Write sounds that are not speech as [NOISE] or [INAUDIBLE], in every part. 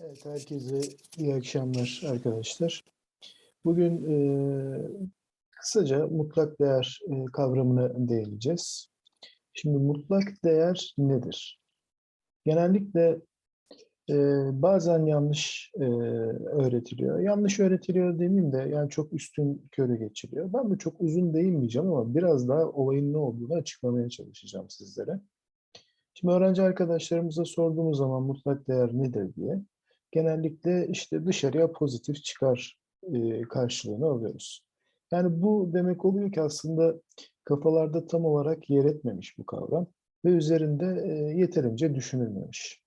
Evet, herkese iyi akşamlar arkadaşlar. Bugün e, kısaca mutlak değer e, kavramına değineceğiz. Şimdi mutlak değer nedir? Genellikle e, bazen yanlış e, öğretiliyor. Yanlış öğretiliyor demeyeyim de yani çok üstün körü geçiliyor. Ben de çok uzun değinmeyeceğim ama biraz daha olayın ne olduğunu açıklamaya çalışacağım sizlere. Şimdi öğrenci arkadaşlarımıza sorduğumuz zaman mutlak değer nedir diye genellikle işte dışarıya pozitif çıkar e, karşılığını alıyoruz. Yani bu demek oluyor ki aslında kafalarda tam olarak yer etmemiş bu kavram ve üzerinde e, yeterince düşünülmemiş.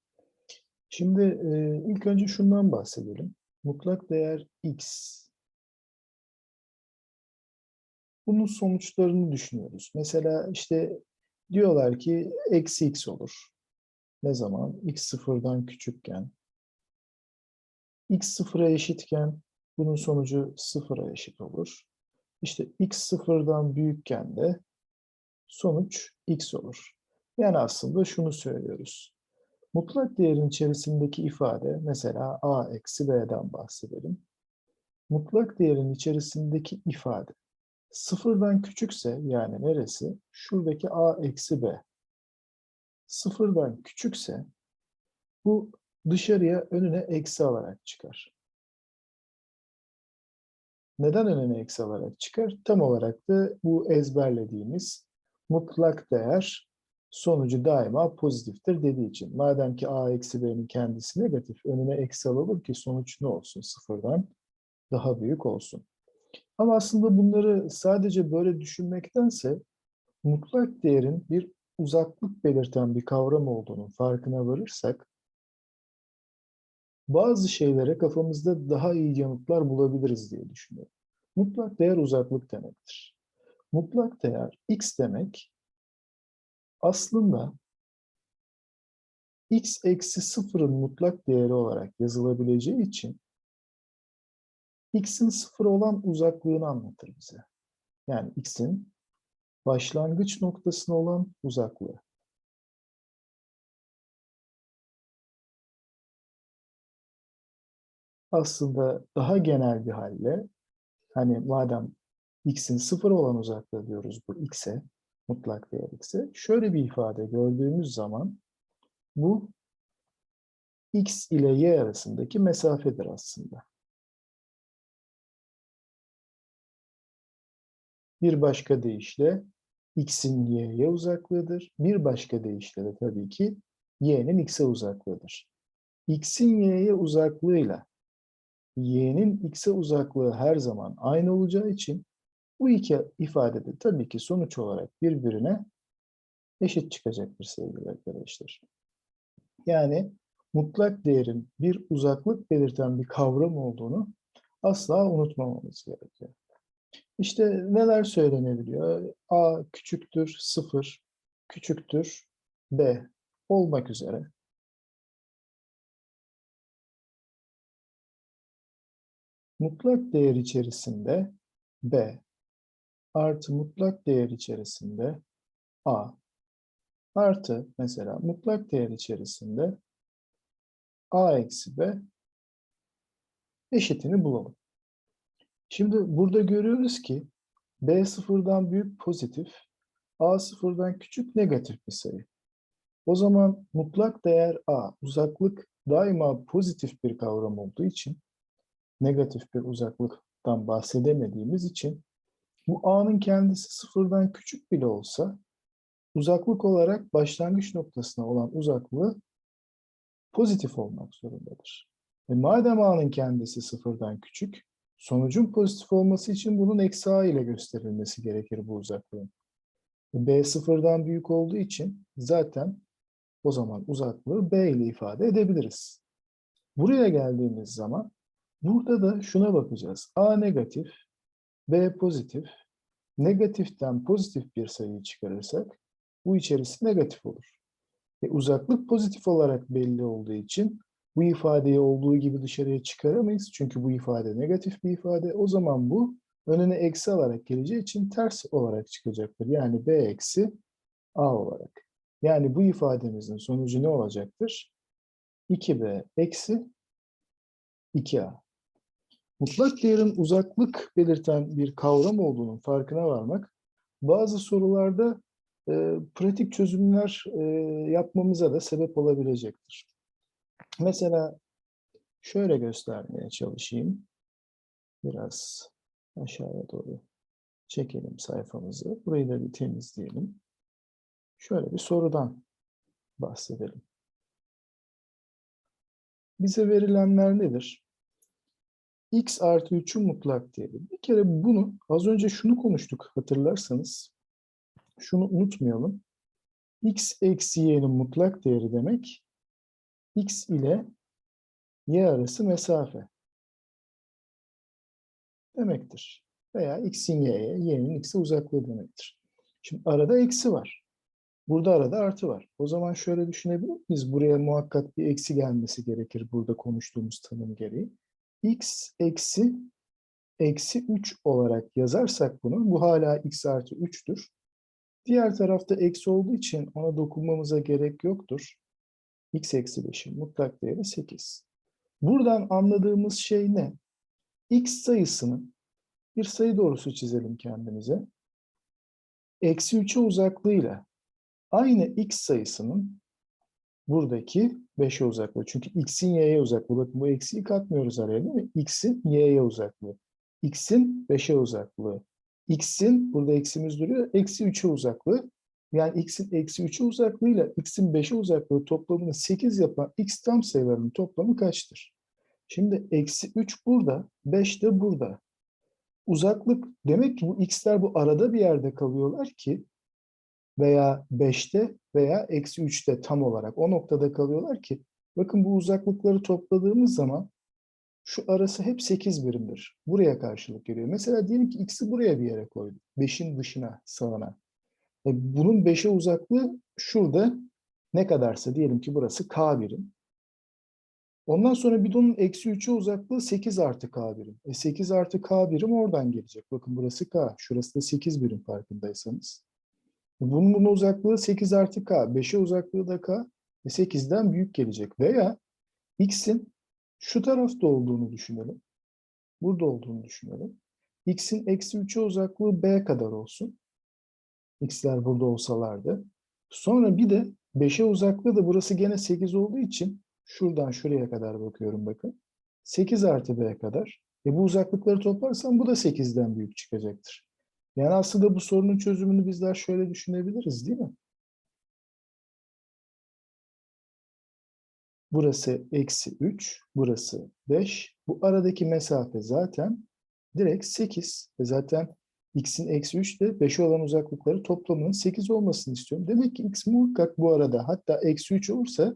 Şimdi e, ilk önce şundan bahsedelim. Mutlak değer x. Bunun sonuçlarını düşünüyoruz. Mesela işte diyorlar ki eksi x olur. Ne zaman? x sıfırdan küçükken, x sıfıra eşitken bunun sonucu sıfıra eşit olur. İşte x sıfırdan büyükken de sonuç x olur. Yani aslında şunu söylüyoruz. Mutlak değerin içerisindeki ifade mesela a eksi b'den bahsedelim. Mutlak değerin içerisindeki ifade sıfırdan küçükse yani neresi? Şuradaki a eksi b. Sıfırdan küçükse bu dışarıya önüne eksi alarak çıkar. Neden önüne eksi alarak çıkar? Tam olarak da bu ezberlediğimiz mutlak değer sonucu daima pozitiftir dediği için. Madem ki a eksi b'nin kendisi negatif, önüne eksi alınır ki sonuç ne olsun? Sıfırdan daha büyük olsun. Ama aslında bunları sadece böyle düşünmektense mutlak değerin bir uzaklık belirten bir kavram olduğunu farkına varırsak bazı şeylere kafamızda daha iyi yanıtlar bulabiliriz diye düşünüyorum. Mutlak değer uzaklık demektir. Mutlak değer x demek aslında x eksi sıfırın mutlak değeri olarak yazılabileceği için x'in sıfır olan uzaklığını anlatır bize. Yani x'in başlangıç noktasına olan uzaklığı. Aslında daha genel bir halle hani madem x'in sıfır olan uzaklığı diyoruz bu x'e, mutlak değer x'e, şöyle bir ifade gördüğümüz zaman bu x ile y arasındaki mesafedir aslında. Bir başka deyişle x'in y'ye uzaklığıdır. Bir başka deyişle de tabii ki y'nin x'e uzaklığıdır. x'in y'ye uzaklığıyla y'nin x'e uzaklığı her zaman aynı olacağı için bu iki ifadede tabii ki sonuç olarak birbirine eşit çıkacaktır sevgili arkadaşlar. Yani mutlak değerin bir uzaklık belirten bir kavram olduğunu asla unutmamamız gerekiyor. İşte neler söylenebiliyor? A küçüktür 0, küçüktür B olmak üzere mutlak değer içerisinde B artı mutlak değer içerisinde A artı mesela mutlak değer içerisinde A eksi B eşitini bulalım. Şimdi burada görüyoruz ki B sıfırdan büyük pozitif, A sıfırdan küçük negatif bir sayı. O zaman mutlak değer A, uzaklık daima pozitif bir kavram olduğu için negatif bir uzaklıktan bahsedemediğimiz için bu a'nın kendisi sıfırdan küçük bile olsa uzaklık olarak başlangıç noktasına olan uzaklığı pozitif olmak zorundadır. E madem a'nın kendisi sıfırdan küçük, sonucun pozitif olması için bunun eksi a ile gösterilmesi gerekir bu uzaklığın. E b sıfırdan büyük olduğu için zaten o zaman uzaklığı b ile ifade edebiliriz. Buraya geldiğimiz zaman Burada da şuna bakacağız. A negatif, B pozitif. Negatiften pozitif bir sayıyı çıkarırsak bu içerisi negatif olur. E, uzaklık pozitif olarak belli olduğu için bu ifadeyi olduğu gibi dışarıya çıkaramayız. Çünkü bu ifade negatif bir ifade. O zaman bu önüne eksi alarak geleceği için ters olarak çıkacaktır. Yani B eksi A olarak. Yani bu ifademizin sonucu ne olacaktır? 2B eksi 2a. Mutlak değerin uzaklık belirten bir kavram olduğunun farkına varmak, bazı sorularda e, pratik çözümler e, yapmamıza da sebep olabilecektir. Mesela şöyle göstermeye çalışayım. Biraz aşağıya doğru çekelim sayfamızı. Burayı da bir temizleyelim. Şöyle bir sorudan bahsedelim. Bize verilenler nedir? X artı 3'ün mutlak değeri. Bir kere bunu, az önce şunu konuştuk hatırlarsanız. Şunu unutmayalım. x eksi y'nin mutlak değeri demek, x ile y arası mesafe demektir. Veya x'in y'ye, y'nin x'e uzaklığı demektir. Şimdi arada eksi var. Burada arada artı var. O zaman şöyle düşünebilir miyiz? Buraya muhakkak bir eksi gelmesi gerekir burada konuştuğumuz tanım gereği. X eksi eksi 3 olarak yazarsak bunu, bu hala x artı 3'tür. Diğer tarafta eksi olduğu için ona dokunmamıza gerek yoktur. x eksi 5'in mutlak değeri 8. Buradan anladığımız şey ne? x sayısının bir sayı doğrusu çizelim kendimize. Eksi 3'e uzaklığıyla aynı x sayısının buradaki 5'e uzaklığı. Çünkü x'in y'ye uzaklığı. Bakın bu eksiyi katmıyoruz araya değil mi? x'in y'ye uzaklığı. x'in 5'e uzaklığı. x'in, burada eksimiz duruyor, eksi 3'e uzaklığı. Yani x'in eksi 3'e uzaklığıyla x'in 5'e uzaklığı toplamını 8 yapan x tam sayılarının toplamı kaçtır? Şimdi eksi 3 burada, 5 de burada. Uzaklık demek ki bu x'ler bu arada bir yerde kalıyorlar ki veya 5'te veya eksi 3'te tam olarak o noktada kalıyorlar ki bakın bu uzaklıkları topladığımız zaman şu arası hep 8 birimdir. Buraya karşılık geliyor. Mesela diyelim ki x'i buraya bir yere koyduk. 5'in dışına, sağına. E bunun 5'e uzaklığı şurada ne kadarsa diyelim ki burası k birim. Ondan sonra bidonun eksi 3'e uzaklığı 8 artı k birim. E 8 artı k birim oradan gelecek. Bakın burası k. Şurası da 8 birim farkındaysanız. Bunun, bunun uzaklığı 8 artı k. 5'e uzaklığı da k. E 8'den büyük gelecek. Veya x'in şu tarafta olduğunu düşünelim. Burada olduğunu düşünelim. x'in eksi 3'e uzaklığı b kadar olsun. x'ler burada olsalardı. Sonra bir de 5'e uzaklığı da burası gene 8 olduğu için şuradan şuraya kadar bakıyorum bakın. 8 artı b kadar. E bu uzaklıkları toplarsam bu da 8'den büyük çıkacaktır. Yani aslında bu sorunun çözümünü bizler şöyle düşünebiliriz değil mi? Burası eksi 3, burası 5. Bu aradaki mesafe zaten direkt 8. Ve zaten x'in eksi 3 ile 5'e olan uzaklıkları toplamının 8 olmasını istiyorum. Demek ki x muhakkak bu arada hatta eksi 3 olursa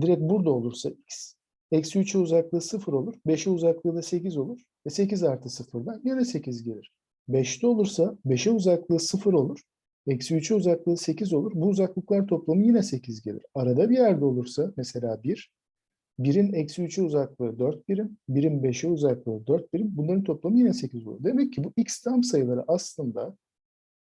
direkt burada olursa x. Eksi 3'e uzaklığı 0 olur. 5'e uzaklığı da 8 olur. Ve 8 artı 0'dan yine 8 gelir. 5'te olursa 5'e uzaklığı 0 olur. Eksi 3'e uzaklığı 8 olur. Bu uzaklıklar toplamı yine 8 gelir. Arada bir yerde olursa mesela 1, 1'in eksi 3'e uzaklığı 4 birim, 1'in 5'e uzaklığı 4 birim. Bunların toplamı yine 8 olur. Demek ki bu x tam sayıları aslında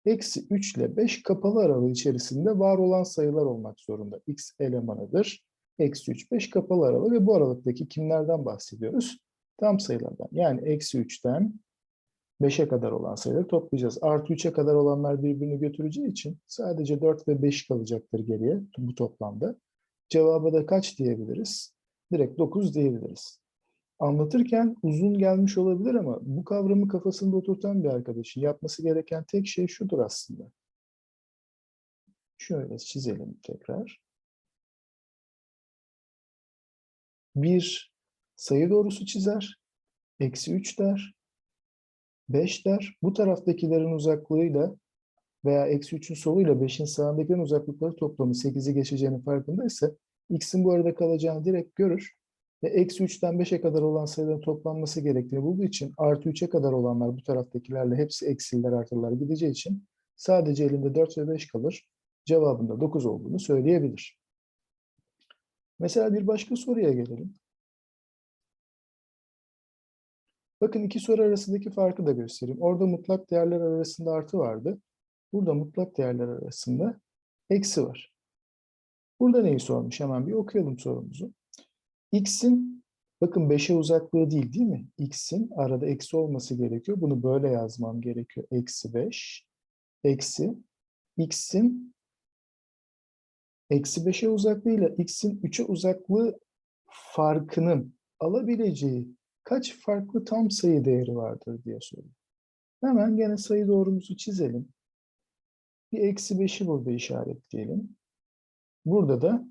eksi 3 ile 5 kapalı aralığı içerisinde var olan sayılar olmak zorunda. x elemanıdır. Eksi 3, 5 kapalı aralığı ve bu aralıktaki kimlerden bahsediyoruz? Tam sayılardan. Yani eksi 3'ten 5'e kadar olan sayıları toplayacağız. Artı 3'e kadar olanlar birbirini götüreceği için sadece 4 ve 5 kalacaktır geriye bu toplamda. Cevaba da kaç diyebiliriz? Direkt 9 diyebiliriz. Anlatırken uzun gelmiş olabilir ama bu kavramı kafasında oturtan bir arkadaşın yapması gereken tek şey şudur aslında. Şöyle çizelim tekrar. Bir sayı doğrusu çizer. Eksi 3 der. 5 der. Bu taraftakilerin uzaklığıyla veya eksi 3'ün soluyla 5'in sağındakilerin uzaklıkları toplamı 8'i geçeceğinin farkındaysa x'in bu arada kalacağını direkt görür ve eksi 3'ten 5'e kadar olan sayıların toplanması gerektiğini bulduğu için artı 3'e kadar olanlar bu taraftakilerle hepsi eksiler artılar gideceği için sadece elinde 4 ve 5 kalır. Cevabında 9 olduğunu söyleyebilir. Mesela bir başka soruya gelelim. Bakın iki soru arasındaki farkı da göstereyim. Orada mutlak değerler arasında artı vardı. Burada mutlak değerler arasında eksi var. Burada neyi sormuş? Hemen bir okuyalım sorumuzu. x'in Bakın 5'e uzaklığı değil değil mi? X'in arada eksi olması gerekiyor. Bunu böyle yazmam gerekiyor. Eksi 5. Eksi. X'in eksi 5'e uzaklığıyla X'in 3'e uzaklığı farkının alabileceği kaç farklı tam sayı değeri vardır diye soruyor. Hemen gene sayı doğrumuzu çizelim. Bir eksi 5'i burada işaretleyelim. Burada da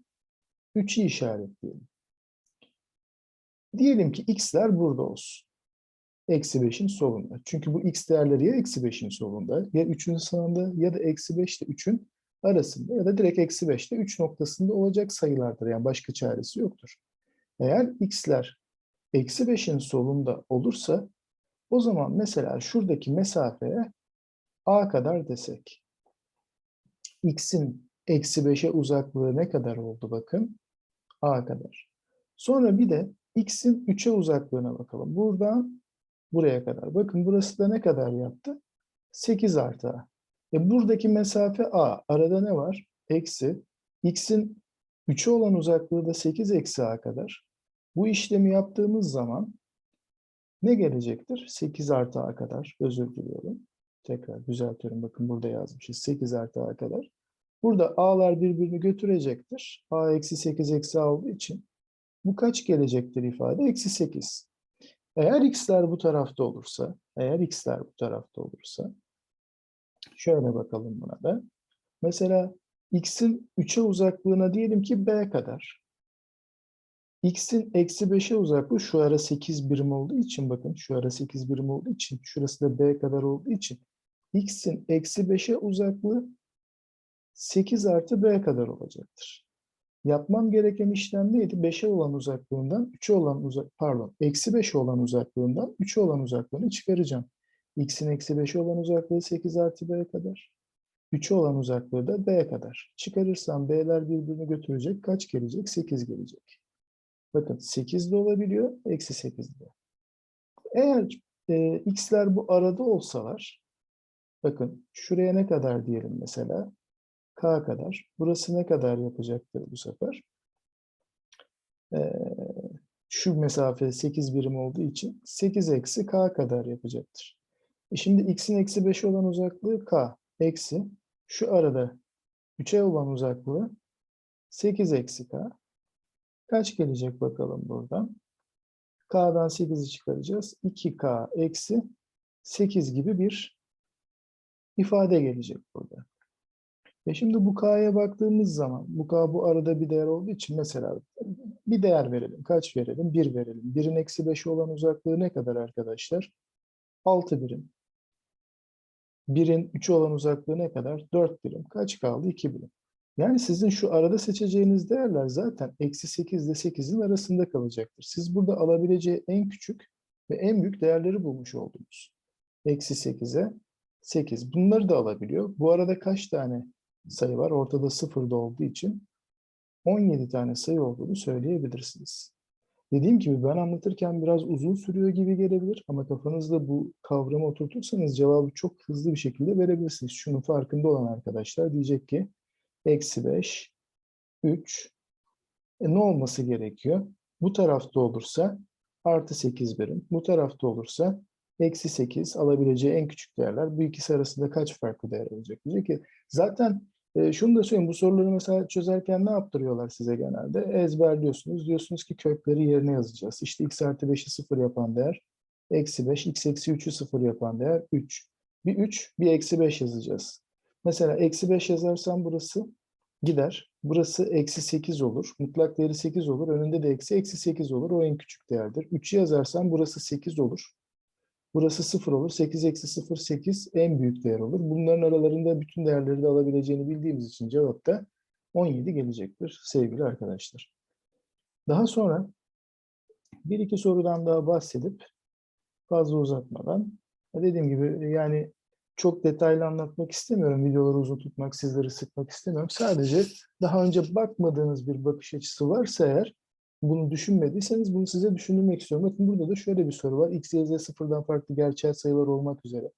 3'ü işaretleyelim. Diyelim ki x'ler burada olsun. Eksi 5'in solunda. Çünkü bu x değerleri ya eksi 5'in solunda ya 3'ün sağında ya da eksi 5 ile 3'ün arasında ya da direkt eksi 5 ile 3 noktasında olacak sayılardır. Yani başka çaresi yoktur. Eğer x'ler eksi 5'in solunda olursa o zaman mesela şuradaki mesafeye a kadar desek. x'in eksi 5'e uzaklığı ne kadar oldu bakın? a kadar. Sonra bir de x'in 3'e uzaklığına bakalım. Buradan buraya kadar. Bakın burası da ne kadar yaptı? 8 artı a. E buradaki mesafe a. Arada ne var? Eksi. x'in 3'e olan uzaklığı da 8 eksi a kadar. Bu işlemi yaptığımız zaman ne gelecektir? 8 artı a kadar. Özür diliyorum. Tekrar düzeltiyorum. Bakın burada yazmışız. 8 artı a kadar. Burada a'lar birbirini götürecektir. a eksi 8 eksi a olduğu için bu kaç gelecektir ifade? Eksi 8. Eğer x'ler bu tarafta olursa, eğer x'ler bu tarafta olursa, şöyle bakalım buna da. Mesela x'in 3'e uzaklığına diyelim ki b kadar. X'in eksi 5'e uzaklığı şu ara 8 birim olduğu için bakın şu ara 8 birim olduğu için şurası da b kadar olduğu için x'in eksi 5'e uzaklığı 8 artı b kadar olacaktır. Yapmam gereken işlem neydi? 5'e olan uzaklığından 3'e olan uzak pardon eksi 5'e olan uzaklığından 3'e olan uzaklığını çıkaracağım. X'in eksi 5'e olan uzaklığı 8 artı b kadar. 3'e olan uzaklığı da b kadar. Çıkarırsam b'ler birbirini götürecek. Kaç gelecek? 8 gelecek. Bakın 8 de olabiliyor, eksi 8 de. Eğer e, x'ler bu arada olsalar, bakın şuraya ne kadar diyelim mesela? K kadar. Burası ne kadar yapacaktır bu sefer? Ee, şu mesafe 8 birim olduğu için 8 eksi K kadar yapacaktır. E şimdi x'in eksi 5'e olan uzaklığı K eksi şu arada 3'e olan uzaklığı 8 eksi K. Kaç gelecek bakalım buradan? K'dan 8'i çıkaracağız. 2K eksi 8 gibi bir ifade gelecek burada. E şimdi bu k'ya baktığımız zaman, bu k bu arada bir değer olduğu için mesela bir değer verelim. Kaç verelim? 1 verelim. 1'in eksi 5'i olan uzaklığı ne kadar arkadaşlar? 6 birim. 1'in 3'ü olan uzaklığı ne kadar? 4 birim. Kaç kaldı? 2 birim. Yani sizin şu arada seçeceğiniz değerler zaten eksi 8 ile 8'in arasında kalacaktır. Siz burada alabileceği en küçük ve en büyük değerleri bulmuş oldunuz. Eksi 8'e 8. Bunları da alabiliyor. Bu arada kaç tane sayı var. Ortada sıfır da olduğu için 17 tane sayı olduğunu söyleyebilirsiniz. Dediğim gibi ben anlatırken biraz uzun sürüyor gibi gelebilir ama kafanızda bu kavramı oturtursanız cevabı çok hızlı bir şekilde verebilirsiniz. Şunun farkında olan arkadaşlar diyecek ki eksi 5, 3, e ne olması gerekiyor? Bu tarafta olursa artı 8 birim, bu tarafta olursa eksi 8 alabileceği en küçük değerler. Bu ikisi arasında kaç farklı değer olacak? Diyecek ki zaten e, şunu da söyleyeyim, bu soruları mesela çözerken ne yaptırıyorlar size genelde? Ezberliyorsunuz, diyorsunuz ki kökleri yerine yazacağız. İşte x artı 5'i 0 yapan değer, eksi 5, x eksi 3'ü 0 yapan değer 3. Bir 3, bir eksi 5 yazacağız. Mesela eksi 5 yazarsam burası gider. Burası eksi 8 olur. Mutlak değeri 8 olur. Önünde de eksi eksi 8 olur. O en küçük değerdir. 3'ü yazarsam burası 8 olur. Burası 0 olur. 8 eksi 0, 8 en büyük değer olur. Bunların aralarında bütün değerleri de alabileceğini bildiğimiz için cevap da 17 gelecektir sevgili arkadaşlar. Daha sonra bir iki sorudan daha bahsedip fazla uzatmadan dediğim gibi yani çok detaylı anlatmak istemiyorum. Videoları uzun tutmak, sizleri sıkmak istemiyorum. Sadece daha önce bakmadığınız bir bakış açısı varsa eğer bunu düşünmediyseniz bunu size düşündürmek istiyorum. Bakın burada da şöyle bir soru var. x, y, z sıfırdan farklı gerçel sayılar olmak üzere.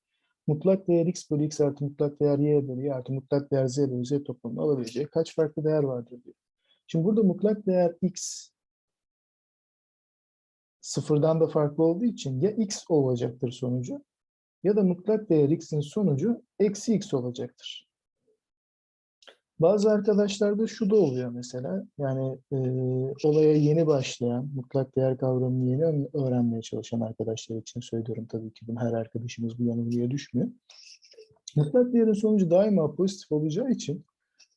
Mutlak değer x bölü x artı mutlak değer y bölü y artı mutlak değer z bölü z toplamını alabileceği kaç farklı değer vardır diyor. Şimdi burada mutlak değer x sıfırdan da farklı olduğu için ya x olacaktır sonucu ya da mutlak değer x'in sonucu eksi x olacaktır. Bazı arkadaşlarda şu da oluyor mesela. Yani e, olaya yeni başlayan, mutlak değer kavramını yeni öğrenmeye çalışan arkadaşlar için söylüyorum tabii ki bunu her arkadaşımız bu yanılgıya düşmüyor. Mutlak değerin sonucu daima pozitif olacağı için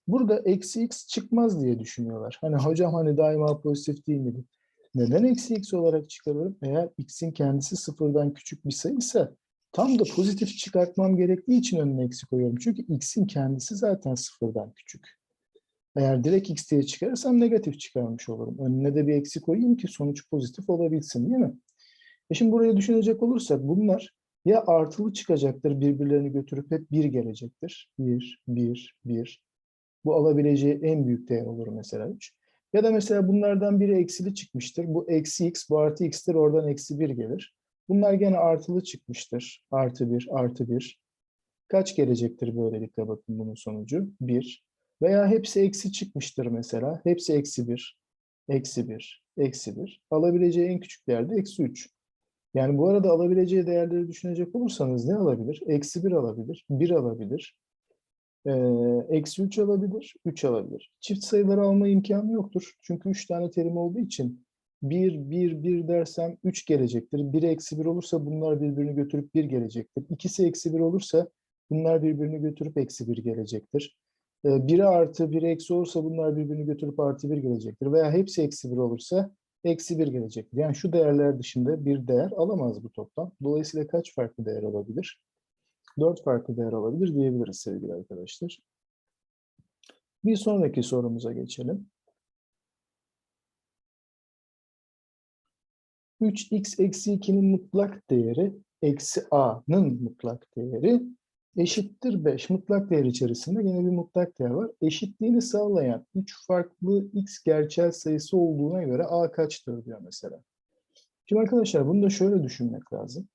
burada eksi x çıkmaz diye düşünüyorlar. Hani hocam hani daima pozitif değil miydi? Neden eksi x olarak çıkarıyorum? Eğer x'in kendisi sıfırdan küçük bir sayıysa tam da pozitif çıkartmam gerektiği için önüne eksi koyuyorum. Çünkü x'in kendisi zaten sıfırdan küçük. Eğer direkt x diye çıkarırsam negatif çıkarmış olurum. Önüne de bir eksi koyayım ki sonuç pozitif olabilsin değil mi? E şimdi buraya düşünecek olursak bunlar ya artılı çıkacaktır birbirlerini götürüp hep bir gelecektir. Bir, bir, bir. Bu alabileceği en büyük değer olur mesela 3. Ya da mesela bunlardan biri eksili çıkmıştır. Bu eksi x, bu artı x'tir. Oradan eksi 1 gelir. Bunlar gene artılı çıkmıştır. Artı 1, artı 1. Kaç gelecektir böylelikle bakın bunun sonucu? 1. Veya hepsi eksi çıkmıştır mesela. Hepsi eksi 1, eksi 1, eksi 1. Alabileceği en küçük değer de eksi 3. Yani bu arada alabileceği değerleri düşünecek olursanız ne alabilir? Eksi 1 alabilir, 1 alabilir, eee, eksi 3 alabilir, 3 alabilir. Çift sayıları alma imkanı yoktur. Çünkü 3 tane terim olduğu için 1, 1, 1 dersem 3 gelecektir. 1 eksi 1 olursa bunlar birbirini götürüp 1 gelecektir. İkisi eksi 1 olursa bunlar birbirini götürüp eksi 1 gelecektir. Eee, Biri artı, biri eksi olursa bunlar birbirini götürüp artı 1 gelecektir. Veya hepsi eksi 1 olursa eksi 1 gelecektir. Yani şu değerler dışında bir değer alamaz bu toplam. Dolayısıyla kaç farklı değer alabilir? 4 farklı değer alabilir diyebiliriz sevgili arkadaşlar. Bir sonraki sorumuza geçelim. 3x eksi 2'nin mutlak değeri eksi a'nın mutlak değeri eşittir 5. Mutlak değer içerisinde yine bir mutlak değer var. Eşitliğini sağlayan 3 farklı x gerçel sayısı olduğuna göre a kaçtır diyor mesela. Şimdi arkadaşlar bunu da şöyle düşünmek lazım.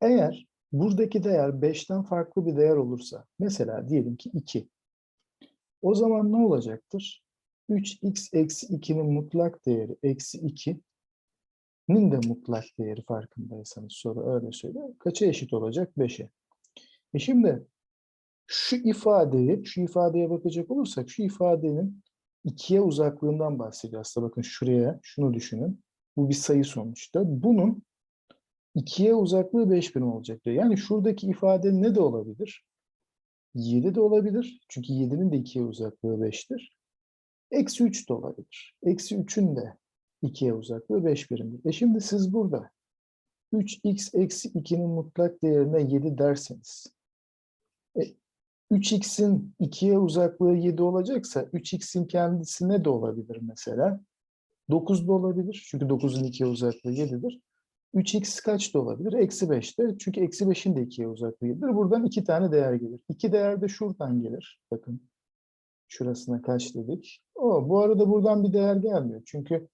Eğer buradaki değer 5'ten farklı bir değer olursa, mesela diyelim ki 2. O zaman ne olacaktır? 3x eksi 2'nin mutlak değeri eksi 2'nin de mutlak değeri farkındaysanız soru öyle söylüyor. Kaça eşit olacak? 5'e. E şimdi şu ifadeyi, şu ifadeye bakacak olursak şu ifadenin 2'ye uzaklığından bahsediyor aslında. Bakın şuraya, şunu düşünün. Bu bir sayı sonuçta. Bunun 2'ye uzaklığı 5 birim olacak diyor. Yani şuradaki ifade ne de olabilir? 7 de olabilir. Çünkü 7'nin de 2'ye uzaklığı 5'tir. Eksi 3 de olabilir. Eksi 3'ün de 2'ye uzaklığı 5 birimdir. E şimdi siz burada 3x eksi 2'nin mutlak değerine 7 derseniz e, 3x'in 2'ye uzaklığı 7 olacaksa 3x'in kendisine de olabilir mesela. 9 da olabilir. Çünkü 9'un 2'ye uzaklığı 7'dir. 3x kaç da olabilir? Eksi 5'te. Çünkü eksi 5'in de 2'ye uzaklığı 7'dir. Buradan iki tane değer gelir. İki değer de şuradan gelir. Bakın. Şurasına kaç dedik? O, bu arada buradan bir değer gelmiyor. Çünkü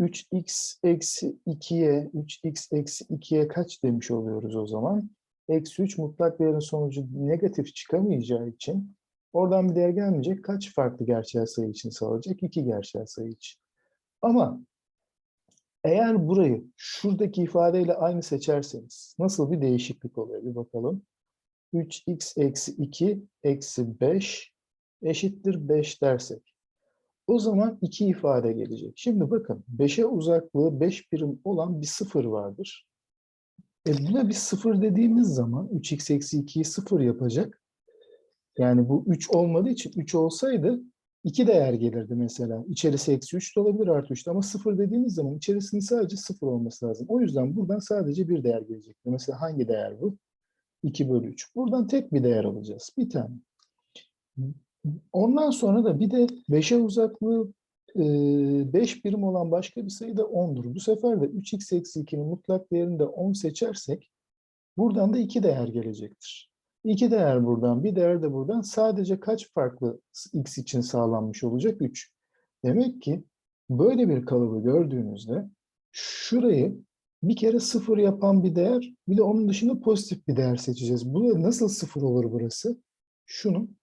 3x eksi 2'ye 3x eksi 2'ye kaç demiş oluyoruz o zaman? Eksi 3 mutlak değerin sonucu negatif çıkamayacağı için oradan bir değer gelmeyecek. Kaç farklı gerçel sayı için sağlayacak? 2 gerçel sayı için. Ama eğer burayı şuradaki ifadeyle aynı seçerseniz nasıl bir değişiklik oluyor? Bir bakalım. 3x eksi 2 eksi 5 eşittir 5 dersek. O zaman iki ifade gelecek. Şimdi bakın 5'e uzaklığı 5 birim olan bir sıfır vardır. E buna bir sıfır dediğimiz zaman 3x eksi 2'yi sıfır yapacak. Yani bu 3 olmadığı için 3 olsaydı iki değer gelirdi mesela. İçerisi eksi 3 de olabilir artı 3 de ama sıfır dediğimiz zaman içerisinin sadece sıfır olması lazım. O yüzden buradan sadece bir değer gelecekti. Mesela hangi değer bu? 2 bölü 3. Buradan tek bir değer alacağız. Bir tane. Ondan sonra da bir de 5'e uzaklığı 5 birim olan başka bir sayı da 10'dur. Bu sefer de 3x eksi 2'nin mutlak değerini de 10 seçersek buradan da 2 değer gelecektir. 2 değer buradan, bir değer de buradan sadece kaç farklı x için sağlanmış olacak? 3. Demek ki böyle bir kalıbı gördüğünüzde şurayı bir kere sıfır yapan bir değer, bir de onun dışında pozitif bir değer seçeceğiz. Bu nasıl sıfır olur burası? Şunun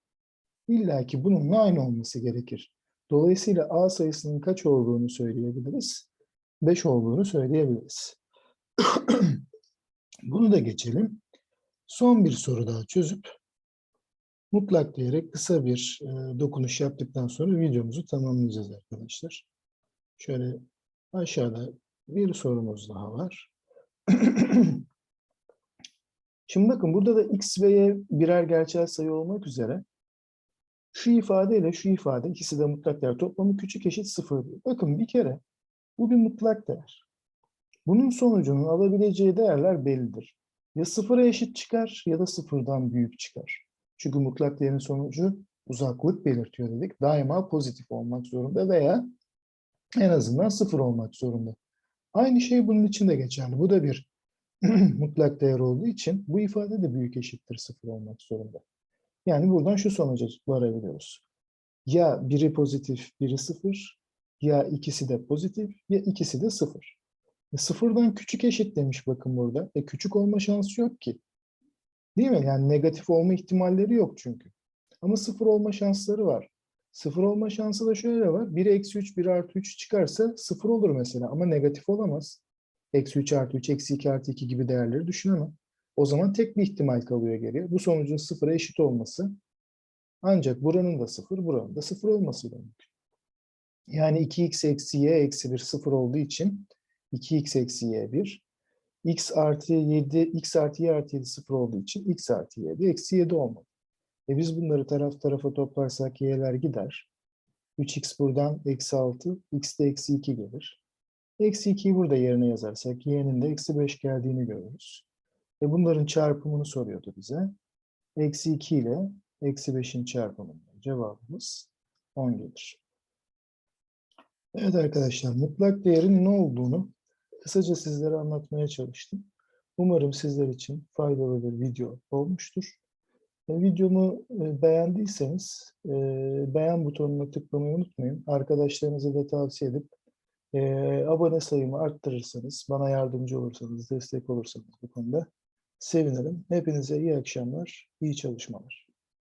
İlla ki bununla aynı olması gerekir. Dolayısıyla A sayısının kaç olduğunu söyleyebiliriz. 5 olduğunu söyleyebiliriz. [CLEARS THROAT] Bunu da geçelim. Son bir soru daha çözüp mutlak diyerek kısa bir e, dokunuş yaptıktan sonra videomuzu tamamlayacağız arkadaşlar. Şöyle aşağıda bir sorumuz daha var. [CLEARS THROAT] Şimdi bakın burada da x ve y birer gerçel sayı olmak üzere şu ifade ile şu ifade ikisi de mutlak değer toplamı küçük eşit sıfır diyor. Bakın bir kere bu bir mutlak değer. Bunun sonucunun alabileceği değerler bellidir. Ya sıfıra eşit çıkar ya da sıfırdan büyük çıkar. Çünkü mutlak değerin sonucu uzaklık belirtiyor dedik. Daima pozitif olmak zorunda veya en azından sıfır olmak zorunda. Aynı şey bunun için de geçerli. Bu da bir [CLEARS THROAT] mutlak değer olduğu için bu ifade de büyük eşittir sıfır olmak zorunda. Yani buradan şu sonuca varabiliyoruz. Ya biri pozitif, biri sıfır, ya ikisi de pozitif, ya ikisi de sıfır. E, sıfırdan küçük eşit demiş bakın burada. E, küçük olma şansı yok ki. Değil mi? Yani negatif olma ihtimalleri yok çünkü. Ama sıfır olma şansları var. Sıfır olma şansı da şöyle var. 1 eksi 3, 1 artı 3 çıkarsa sıfır olur mesela ama negatif olamaz. Eksi 3 artı 3, eksi 2 artı 2 gibi değerleri düşünemem. O zaman tek bir ihtimal kalıyor geriye. Bu sonucun sıfıra eşit olması. Ancak buranın da sıfır, buranın da sıfır olmasıyla mümkün. Yani 2x eksi y eksi 1 sıfır olduğu için 2x eksi y 1. x artı 7, x artı y artı 7 sıfır olduğu için x artı y de eksi 7 olmalı. E biz bunları taraf tarafa toplarsak y'ler gider. 3x buradan eksi 6, x de eksi 2 gelir. Eksi 2'yi burada yerine yazarsak y'nin de eksi 5 geldiğini görürüz. E bunların çarpımını soruyordu bize. Eksi 2 ile eksi 5'in çarpımında cevabımız 10 gelir. Evet arkadaşlar mutlak değerin ne olduğunu kısaca sizlere anlatmaya çalıştım. Umarım sizler için faydalı bir video olmuştur. E, videomu e, beğendiyseniz e, beğen butonuna tıklamayı unutmayın. Arkadaşlarınıza da tavsiye edip abone sayımı arttırırsanız, bana yardımcı olursanız, destek olursanız bu konuda sevinirim. Hepinize iyi akşamlar, iyi çalışmalar.